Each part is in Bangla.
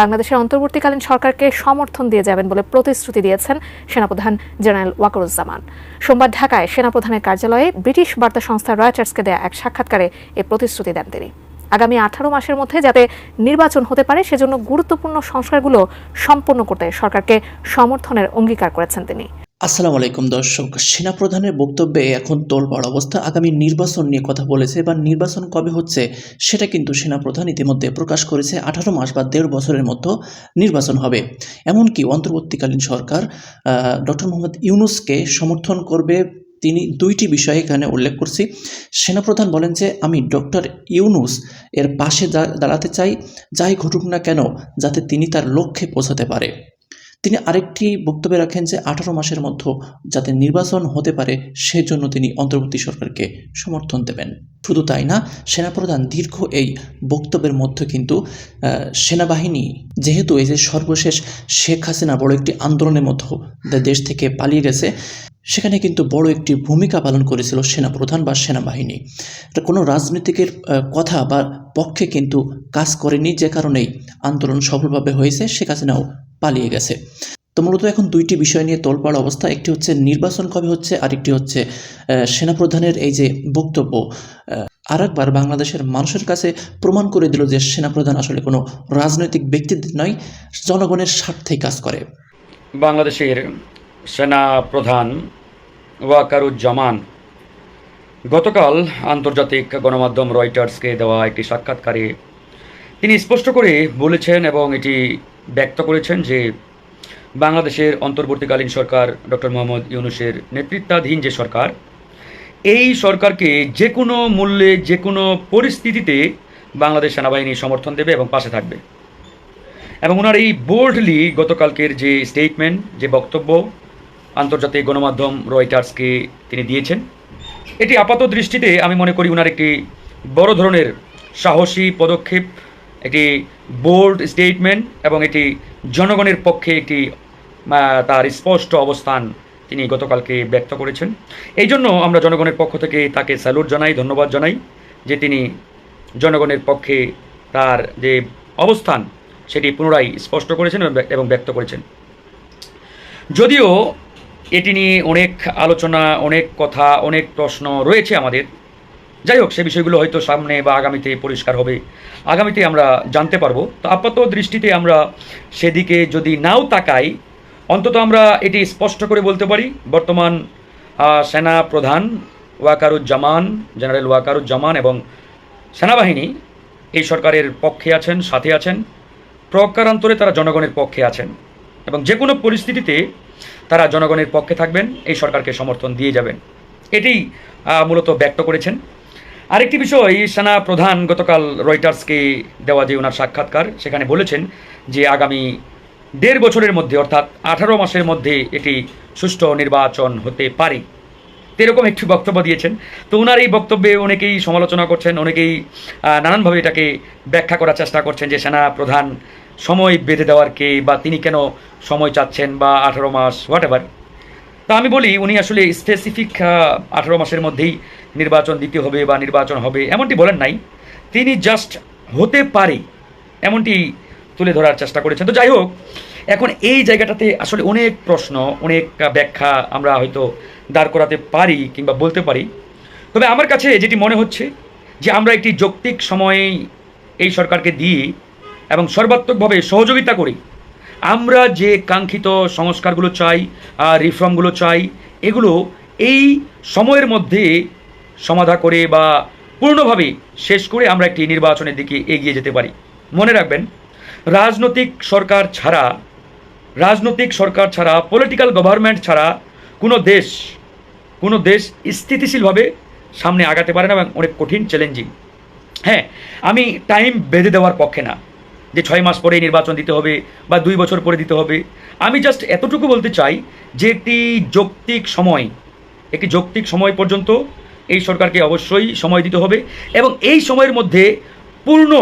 বাংলাদেশের অন্তর্বর্তীকালীন সরকারকে সমর্থন দিয়ে যাবেন বলে প্রতিশ্রুতি দিয়েছেন সেনাপ্রধান জেনারেল ওয়াকরুজ্জামান। সোমবার ঢাকায় সেনাপ্রধানের কার্যালয়ে ব্রিটিশ বার্তা সংস্থা রয়টার্সকে দেয়া এক সাক্ষাৎকারে এ প্রতিশ্রুতি দেন তিনি। আগামী আঠারো মাসের মধ্যে যাতে নির্বাচন হতে পারে, সেজন্য গুরুত্বপূর্ণ সংস্কারগুলো সম্পন্ন করতে সরকারকে সমর্থনের অঙ্গীকার করেছেন তিনি। আসসালামু আলাইকুম দর্শক, সেনাপ্রধানের বক্তব্যে এখন তোলপাড় অবস্থা। আগামী নির্বাচন নিয়ে কথা বলেছে বা নির্বাচন কবে হচ্ছে সেটা কিন্তু সেনাপ্রধান ইতিমধ্যে প্রকাশ করেছে আঠারো মাস বা দেড় বছরের মধ্যে নির্বাচন হবে। এমনকি অন্তর্বর্তীকালীন সরকার ডক্টর মোহাম্মদ ইউনুসকে সমর্থন করবে তিনি দুইটি বিষয়ে এখানে উল্লেখ করছি। সেনাপ্রধান বলেন যে, আমি ডক্টর ইউনুস এর পাশে দাঁড়াতে চাই, যাই ঘটুক না কেন, যাতে তিনি তার লক্ষ্যে পৌঁছাতে পারে। তিনি আরেকটি বক্তব্যে রাখেন যে আঠারো মাসের মধ্যে যাতে নির্বাচন হতে পারে, সেজন্য তিনি অন্তর্বর্তী সরকারকে সমর্থন দেবেন। শুধু তাই না, সেনাপ্রধান দীর্ঘ এই বক্তব্যের মধ্যে কিন্তু সেনাবাহিনী, যেহেতু এই যে সর্বশেষ শেখ হাসিনা বড় একটি আন্দোলনের মধ্যে দেশ থেকে পালিয়ে গেছে, সেখানে কিন্তু বড় একটি ভূমিকা পালন করেছিল সেনাপ্রধান বা সেনাবাহিনী। কোনো রাজনীতিকের কথা বা পক্ষে কিন্তু কাজ করেনি, যে কারণেই আন্দোলন সফলভাবে হয়েছে, শেখ হাসিনাও পালিয়ে গেছে। তো মূলত এখন দুইটি বিষয় নিয়ে তোলপাড় অবস্থা, একটি হচ্ছে নির্বাচন কবে হচ্ছে, আরেকটি হচ্ছে সেনাপ্রধানের এই যে বক্তব্য আর একবার বাংলাদেশের মানুষের কাছে প্রমাণ করে দিল যে সেনাপ্রধান আসলে কোনো রাজনৈতিক ব্যক্তিত্ব নয়, জনগণের স্বার্থেই কাজ করে। বাংলাদেশের সেনা প্রধান ওয়াকারুজ্জামান গতকাল আন্তর্জাতিক গণমাধ্যম রয়টার্সকে দেওয়া একটি সাক্ষাৎকারে তিনি স্পষ্ট করে বলেছেন এবং এটি ব্যক্ত করেছেন যে বাংলাদেশের অন্তর্বর্তীকালীন সরকার ডক্টর মোহাম্মদ ইউনুসের নেতৃত্বাধীন যে সরকার, এই সরকারকে যে কোনো মূল্যে, যে কোনো পরিস্থিতিতে বাংলাদেশ সেনাবাহিনী সমর্থন দেবে এবং পাশে থাকবে। এবং ওনার এই বোল্ডলি গতকালকের যে স্টেটমেন্ট যে বক্তব্য আন্তর্জাতিক গণমাধ্যম রয়টার্সকে তিনি দিয়েছেন, এটি আপাত দৃষ্টিতে আমি মনে করি ওনার একটি বড় ধরনের সাহসী পদক্ষেপ। একটি বোল্ড স্টেটমেন্ট এবং এটি জনগণের পক্ষে একটি তার স্পষ্ট অবস্থান তিনি গতকালকে ব্যক্ত করেছেন। এই জন্য আমরা জনগণের পক্ষ থেকে তাকে স্যালুট জানাই, ধন্যবাদ জানাই যে তিনি জনগণের পক্ষে তার যে অবস্থান সেটি পুনরায় স্পষ্ট করেছেন এবং ব্যক্ত করেছেন। যদিও এটি নিয়ে অনেক আলোচনা, অনেক কথা, অনেক প্রশ্ন রয়েছে আমাদের যাই হোক সে বিষয়গুলো হয়তো সামনে বা আগামীতে পরিষ্কার হবে। আগামীতে আমরা জানতে পারব। তো আপাত দৃষ্টিতে আমরা সেদিকে যদি নাও তাকাই, অন্তত আমরা এটি স্পষ্ট করে বলতে পারি। বর্তমান সেনা প্রধান ওয়াকারুজ্জামান, জেনারেল ওয়াকারুজ্জামান এবং সেনাবাহিনী এই সরকারের পক্ষে আছেন, সাথে আছেন। প্রকারান্তরে তারা জনগণের পক্ষে আছেন এবং যে কোনো পরিস্থিতিতে তারা জনগণের পক্ষে থাকবেন, এই সরকারকে সমর্থন দিয়ে যাবেন। এটি মূলত ব্যক্ত করেছেন। আরেকটি বিষয় সেনা প্রধান গতকাল রয়টার্সকে দেওয়া যে ওনার সাক্ষাৎকার, সেখানে বলেছেন যে আগামী দেড় বছরের মধ্যে, অর্থাৎ আঠারো মাসের মধ্যে এটি সুষ্ঠু নির্বাচন হতে পারে। এরকম একটি বক্তব্য দিয়েছেন। তো ওনার এই বক্তব্যে অনেকেই সমালোচনা করছেন, অনেকেই নানানভাবে এটাকে ব্যাখ্যা করার চেষ্টা করছেন যে সেনা প্রধান সময় বেঁধে দেওয়ার কে বা তিনি কেন সময় চাচ্ছেন বা আঠারো মাস হোয়াট তা আমি বলি, উনি আসলে স্পেসিফিক আঠারো মাসের মধ্যেই নির্বাচন দিতে হবে বা নির্বাচন হবে, এমনটি বলেন নাই। তিনি জাস্ট হতে পারে, এমনটি তুলে ধরার চেষ্টা করেছেন। তো যাই হোক, এখন এই জায়গাটাতে আসলে অনেক প্রশ্ন, অনেক ব্যাখ্যা আমরা হয়তো দাঁড় করাতে পারি কিংবা বলতে পারি। তবে আমার কাছে যেটি মনে হচ্ছে যে আমরা একটি যৌক্তিক সময়ে এই সরকারকে দিয়ে এবং সর্বাত্মকভাবে সহযোগিতা করি আমরা যে কাঙ্ক্ষিত সংস্কারগুলো চাই রিফর্মগুলো চাই, এগুলো এই সময়ের মধ্যে সমাধা করে বা পূর্ণভাবে শেষ করে আমরা একটি নির্বাচনের দিকে এগিয়ে যেতে পারি। মনে রাখবেন, রাজনৈতিক সরকার ছাড়া, রাজনৈতিক সরকার ছাড়া পলিটিক্যাল গভর্নমেন্ট ছাড়া কোনো দেশ কোনো দেশ স্থিতিশীলভাবে সামনে আগাতে পারে না এবং অনেক কঠিন চ্যালেঞ্জিং হ্যাঁ আমি টাইম বেঁধে দেওয়ার পক্ষে না যে ছয় মাস পরে নির্বাচন দিতে হবে বা দুই বছর পরে দিতে হবে। আমি জাস্ট এতটুকু বলতে চাই যে একটি যৌক্তিক সময়, একটি যৌক্তিক সময় পর্যন্ত এই সরকারকে অবশ্যই সময় দিতে হবে এবং এই সময়ের মধ্যে পূর্ণ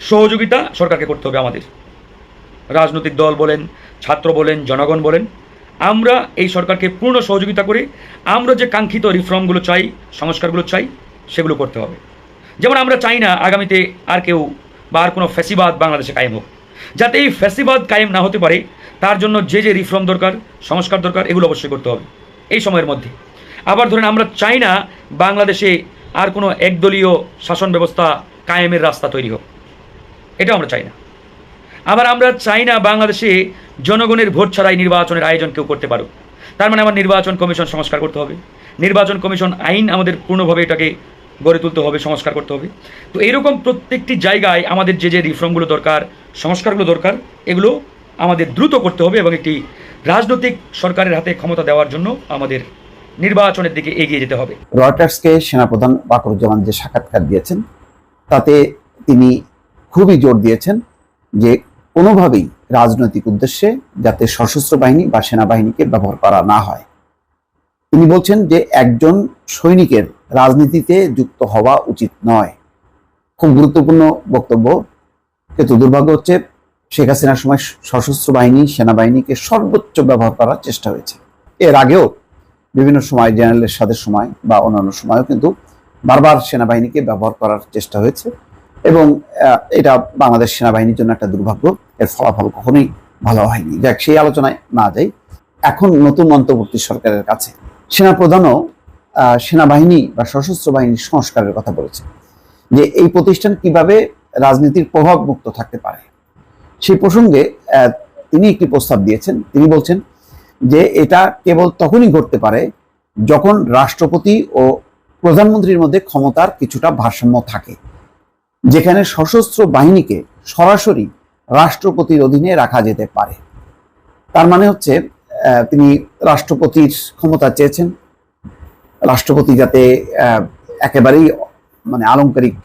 সহযোগিতা সরকারকে করতে হবে আমাদের। রাজনৈতিক দল বলেন, ছাত্র বলেন, জনগণ বলেন, আমরা এই সরকারকে পূর্ণ সহযোগিতা করে আমরা যে কাঙ্ক্ষিত রিফর্মগুলো চাই, সংস্কারগুলো চাই, সেগুলো করতে হবে। যেমন আমরা চাই না আগামীতে আর কেউ বা আর কোনো ফ্যাসিবাদ বাংলাদেশে কায়েম হোক। যাতে এই ফ্যাসিবাদ কায়েম না হতে পারে, তার জন্য যে যে রিফর্ম দরকার, সংস্কার দরকার, এগুলো অবশ্যই করতে হবে। এই সময়ের মধ্যে। আবার ধরেন আমরা চাই না বাংলাদেশে আর কোনো একদলীয় শাসন ব্যবস্থা কায়েমের রাস্তা তৈরি হোক। এটা আমরা চাই না। আবার আমরা চাই না বাংলাদেশে জনগণের ভোট ছাড়াই নির্বাচনের আয়োজন কেউ করতে পারুক। তার মানে আমার নির্বাচন কমিশন সংস্কার করতে হবে। নির্বাচন কমিশন আইন আমাদের পূর্ণভাবে এটাকে গড়ে তুলতে হবে, সংস্কার করতে হবে। তো এরকম প্রত্যেকটি জায়গায় আমাদের যে যে রিফর্মগুলো দরকার, সংস্কারগুলো দরকার, এগুলো আমাদের দ্রুত করতে হবে এবং একটি রাজনৈতিক সরকারের হাতে ক্ষমতা দেওয়ার জন্য আমাদের নির্বাচনের দিকে এগিয়ে যেতে হবে। রয়টার্সকে সেনাপ্রধান বাকরুজ্জামান যে সাক্ষাৎকার দিয়েছেন, তাতে তিনি খুবই জোর দিয়েছেন যে কোনোভাবেই রাজনৈতিক উদ্দেশ্যে যাতে সশস্ত্র বাহিনী বা সেনাবাহিনীকে ব্যবহার করা না হয়। তিনি বলছেন যে একজন সৈনিকের রাজনীতিতে যুক্ত হওয়া উচিত নয়। খুব গুরুত্বপূর্ণ বক্তব্য। কিন্তু দুর্ভাগ্য হচ্ছে শেখ হাসিনার সময় সশস্ত্র বাহিনী, সেনাবাহিনীকে সর্বোচ্চ ব্যবহার করার চেষ্টা হয়েছে। এর আগেও বিভিন্ন সময় জেনারেলের সাথে সময় বা অন্যান্য সময়ও কিন্তু বারবার সেনাবাহিনীকে ব্যবহার করার চেষ্টা হয়েছে এবং এটা বাংলাদেশ সেনাবাহিনীর জন্য একটা দুর্ভাগ্য। এর ফলাফল কখনোই ভালো হয়নি। যাক, সেই আলোচনায় না যাই। এখন নতুন অন্তর্বর্তী সরকারের কাছে সেনাপ্রধানও সেনাবাহিনী বা সশস্ত্র বাহিনীর সংস্কারের কথা বলেছে যে এই প্রতিষ্ঠান কীভাবে রাজনীতির প্রভাব মুক্ত থাকতে পারে। সেই প্রসঙ্গে তিনি একটি প্রস্তাব দিয়েছেন। তিনি বলছেন যে এটা কেবল তখনই ঘটতে পারে যখন রাষ্ট্রপতি ও প্রধানমন্ত্রীর মধ্যে ক্ষমতার কিছুটা ভারসাম্য থাকে, যেখানে সশস্ত্র বাহিনীকে সরাসরি রাষ্ট্রপতির অধীনে রাখা যেতে পারে। তার মানে হচ্ছে তিনি রাষ্ট্রপতির ক্ষমতা চেয়েছেন। রাষ্ট্রপতি যাতে একেবারেই মানে আলংকারিক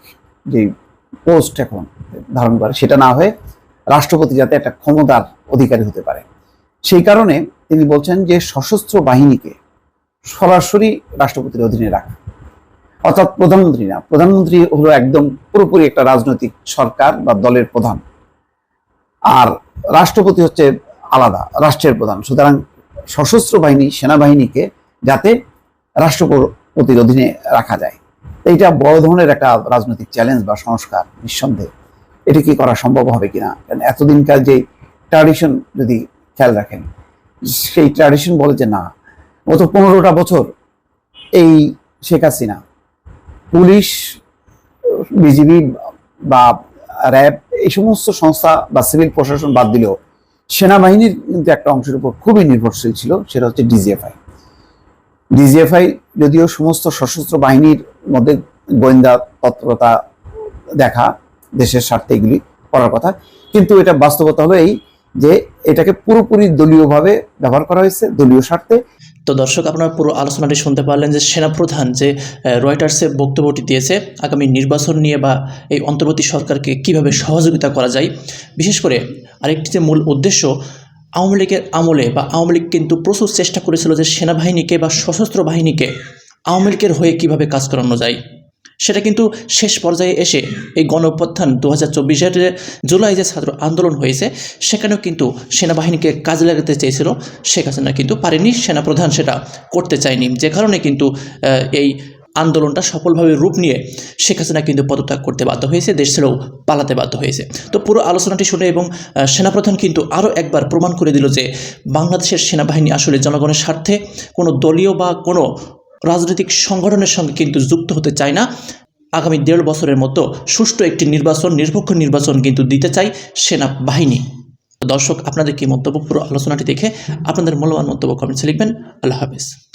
যে পোস্ট এখন ধারণ করে সেটা না হয়ে রাষ্ট্রপতি যাতে একটা ক্ষমতার অধিকারী হতে পারে। সেই কারণে তিনি বলছেন যে সশস্ত্র বাহিনীকে সরাসরি রাষ্ট্রপতির অধীনে রাখা। অর্থাৎ প্রধানমন্ত্রী না, প্রধানমন্ত্রী হলো একদম পুরোপুরি একটা রাজনৈতিক সরকার বা দলের প্রধান। আর রাষ্ট্রপতি হচ্ছে আলাদা, রাষ্ট্রের প্রধান। সুতরাং সশস্ত্র বাহিনী, সেনাবাহিনীকে যাতে রাষ্ট্রপতির অধীনে রাখা যায়। এইটা বড় ধরনের একটা রাজনৈতিক চ্যালেঞ্জ বা সংস্কার নিঃসন্দেহে। এটি কি করা সম্ভব হবে কিনা? কারণ এতদিনকার যে ট্র্যাডিশন যদি খেয়াল রাখেন। সেই ট্র্যাডিশন বলে যে না গত পনেরোটা বছর এই শেখ হাসিনা। পুলিশ, বিজিবি বা র্যাব এই সমস্ত সংস্থা বা সিভিল প্রশাসন বাদ দিলেও সেনাবাহিনীর কিন্তু একটা অংশের উপর খুবই নির্ভরশীল ছিল, সেটা হচ্ছে ডিজিএফআই। ডিজিএফআই যদিও সমস্ত সশস্ত্র বাহিনীর মধ্যে গোয়েন্দা তৎপরতা দেখা, দেশের স্বার্থে এগুলি করার কথা, কিন্তু এটা বাস্তবতা হলো এই যে এটাকে পুরোপুরি দলীয়ভাবে ব্যবহার করা হয়েছে, দলীয় স্বার্থে। তো দর্শক, আপনারা পুরো আলোচনাটি শুনতে পারলেন যে সেনাপ্রধান যে রয়টার্সে বক্তব্যটি দিয়েছে, আগামী নির্বাচন নিয়ে বা এই অন্তর্বর্তী সরকারকে কীভাবে সহযোগিতা করা যায়, বিশেষ করে আরেকটি যে মূল উদ্দেশ্য, আওয়ামী লীগের আমলে বা আওয়ামী লীগ কিন্তু প্রচুর চেষ্টা করেছিল যে সেনাবাহিনীকে বা সশস্ত্র বাহিনীকে আওয়ামী লীগের হয়ে কীভাবে কাজ করানো যায়। সেটা কিন্তু শেষ পর্যায়ে এসে এই গণ দু হাজার চব্বিশের জুলাই যে ছাত্র আন্দোলন হয়েছে, সেখানেও কিন্তু সেনাবাহিনীকে কাজে লাগাতে চেয়েছিল। শেখ হাসিনা কিন্তু পারেনি সেনাপ্রধান সেটা করতে চায়নি। যে কারণে কিন্তু এই আন্দোলনটা সফলভাবে রূপ নিয়ে শেখ হাসিনা কিন্তু পদত্যাগ করতে বাধ্য হয়েছে, দেশ ছেড়েও পালাতে বাধ্য হয়েছে। তো পুরো আলোচনাটি শুনে এবং সেনাপ্রধান কিন্তু আরও একবার প্রমাণ করে দিল যে বাংলাদেশের সেনাবাহিনী আসলে জনগণের স্বার্থে কোনো দলীয় বা কোনো রাজনৈতিক সংগঠনের সঙ্গে কিন্তু যুক্ত হতে চায় না। আগামী দেড় বছরের মতো সুষ্ঠু একটি নির্বাচন, নিরপেক্ষ নির্বাচন কিন্তু দিতে চাই সেনা বাহিনী দর্শক, আপনাদের কি মন্তব্য? পুরো আলোচনাটি দেখে আপনাদের মূল্যবান মন্তব্য কমেন্টসে লিখবেন। আল্লাহ হাফেজ।